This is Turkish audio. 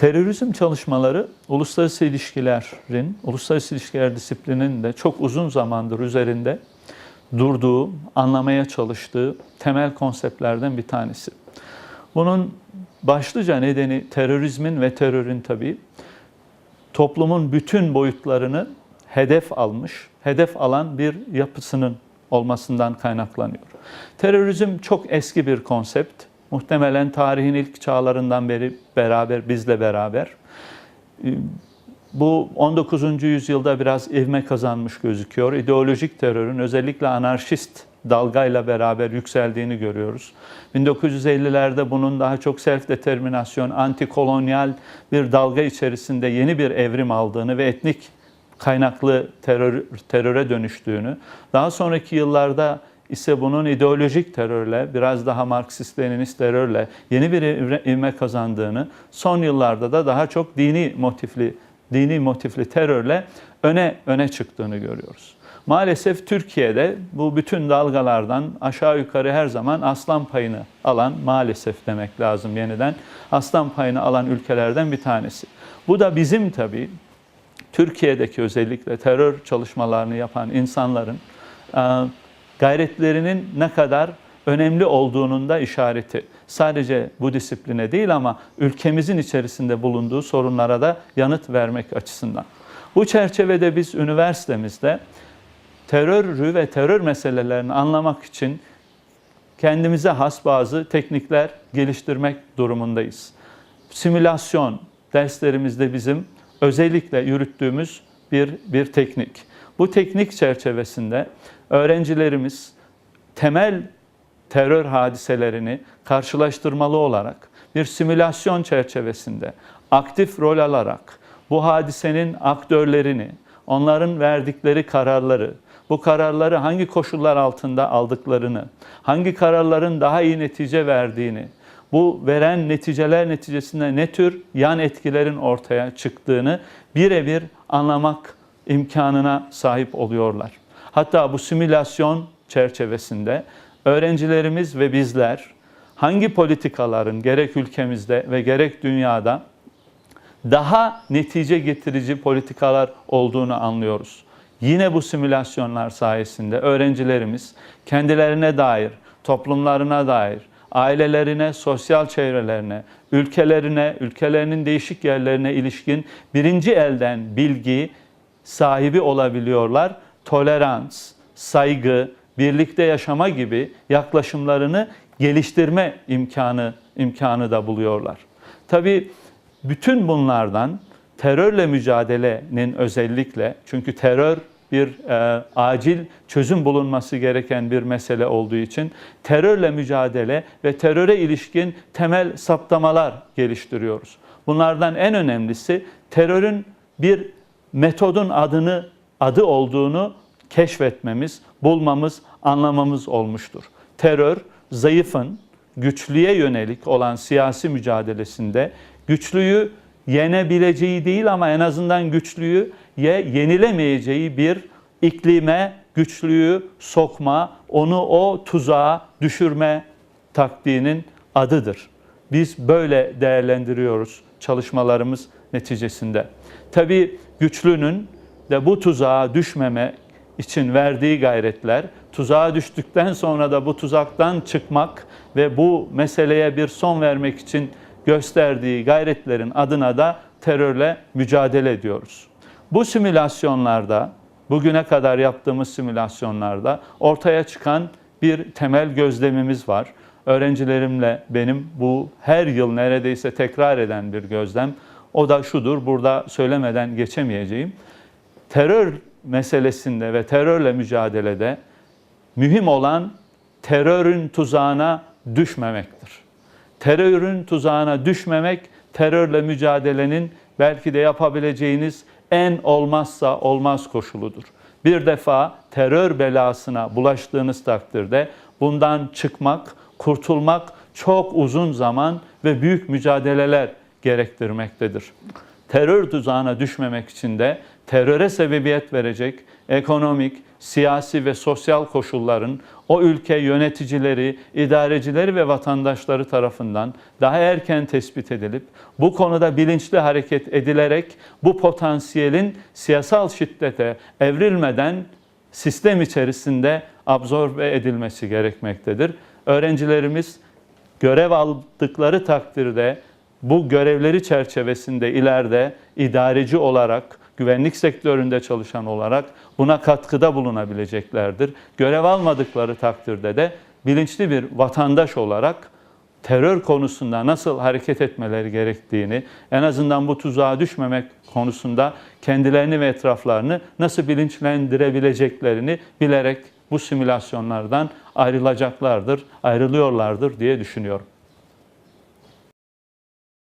Terörizm çalışmaları uluslararası ilişkilerin, uluslararası ilişkiler disiplininin de çok uzun zamandır üzerinde durduğu, anlamaya çalıştığı temel konseptlerden bir tanesi. Bunun başlıca nedeni terörizmin ve terörün tabii toplumun bütün boyutlarını hedef almış, hedef alan bir yapısının olmasından kaynaklanıyor. Terörizm çok eski bir konsept. Muhtemelen tarihin ilk çağlarından beri beraber, bizle beraber. Bu 19. yüzyılda biraz ivme kazanmış gözüküyor. İdeolojik terörün özellikle anarşist dalgayla beraber yükseldiğini görüyoruz. 1950'lerde bunun daha çok self determinasyon, antikolonyal bir dalga içerisinde yeni bir evrim aldığını ve etnik kaynaklı terör, teröre dönüştüğünü, daha sonraki yıllarda ise bunun ideolojik terörle, biraz daha Marksist-Leninist terörle yeni bir ivme kazandığını, son yıllarda da daha çok dini motifli dini motifli terörle öne öne çıktığını görüyoruz. Maalesef Türkiye'de bu bütün dalgalardan aşağı yukarı her zaman aslan payını alan, maalesef demek lazım yeniden, aslan payını alan ülkelerden bir tanesi. Bu da bizim tabii Türkiye'deki özellikle terör çalışmalarını yapan insanların gayretlerinin ne kadar önemli olduğunun da işareti. Sadece bu disipline değil ama ülkemizin içerisinde bulunduğu sorunlara da yanıt vermek açısından. Bu çerçevede biz üniversitemizde terörü ve terör meselelerini anlamak için kendimize has bazı teknikler geliştirmek durumundayız. Simülasyon derslerimizde bizim özellikle yürüttüğümüz bir, bir teknik. Bu teknik çerçevesinde öğrencilerimiz temel terör hadiselerini karşılaştırmalı olarak bir simülasyon çerçevesinde aktif rol alarak bu hadisenin aktörlerini, onların verdikleri kararları, bu kararları hangi koşullar altında aldıklarını, hangi kararların daha iyi netice verdiğini, bu veren neticeler neticesinde ne tür yan etkilerin ortaya çıktığını birebir anlamak imkanına sahip oluyorlar. Hatta bu simülasyon çerçevesinde öğrencilerimiz ve bizler hangi politikaların gerek ülkemizde ve gerek dünyada daha netice getirici politikalar olduğunu anlıyoruz. Yine bu simülasyonlar sayesinde öğrencilerimiz kendilerine dair, toplumlarına dair, ailelerine, sosyal çevrelerine, ülkelerine, ülkelerinin değişik yerlerine ilişkin birinci elden bilgi sahibi olabiliyorlar. Tolerans, saygı, birlikte yaşama gibi yaklaşımlarını geliştirme imkanı imkanı da buluyorlar. Tabii bütün bunlardan terörle mücadelenin özellikle çünkü terör bir e, acil çözüm bulunması gereken bir mesele olduğu için terörle mücadele ve teröre ilişkin temel saptamalar geliştiriyoruz. Bunlardan en önemlisi terörün bir metodun adını adı olduğunu keşfetmemiz, bulmamız, anlamamız olmuştur. Terör zayıfın güçlüye yönelik olan siyasi mücadelesinde güçlüyü yenebileceği değil ama en azından güçlüyü ye yenilemeyeceği bir iklime güçlüyü sokma, onu o tuzağa düşürme taktiğinin adıdır. Biz böyle değerlendiriyoruz çalışmalarımız neticesinde. Tabii güçlünün de bu tuzağa düşmeme için verdiği gayretler, tuzağa düştükten sonra da bu tuzaktan çıkmak ve bu meseleye bir son vermek için gösterdiği gayretlerin adına da terörle mücadele ediyoruz. Bu simülasyonlarda, bugüne kadar yaptığımız simülasyonlarda ortaya çıkan bir temel gözlemimiz var. Öğrencilerimle benim bu her yıl neredeyse tekrar eden bir gözlem. O da şudur, burada söylemeden geçemeyeceğim. Terör meselesinde ve terörle mücadelede mühim olan terörün tuzağına düşmemektir. Terörün tuzağına düşmemek terörle mücadelenin belki de yapabileceğiniz en olmazsa olmaz koşuludur. Bir defa terör belasına bulaştığınız takdirde bundan çıkmak, kurtulmak çok uzun zaman ve büyük mücadeleler gerektirmektedir. Terör tuzağına düşmemek için de teröre sebebiyet verecek ekonomik, siyasi ve sosyal koşulların o ülke yöneticileri, idarecileri ve vatandaşları tarafından daha erken tespit edilip bu konuda bilinçli hareket edilerek bu potansiyelin siyasal şiddete evrilmeden sistem içerisinde absorbe edilmesi gerekmektedir. Öğrencilerimiz görev aldıkları takdirde bu görevleri çerçevesinde ileride idareci olarak, güvenlik sektöründe çalışan olarak buna katkıda bulunabileceklerdir. Görev almadıkları takdirde de bilinçli bir vatandaş olarak terör konusunda nasıl hareket etmeleri gerektiğini, en azından bu tuzağa düşmemek konusunda kendilerini ve etraflarını nasıl bilinçlendirebileceklerini bilerek bu simülasyonlardan ayrılacaklardır, ayrılıyorlardır diye düşünüyorum.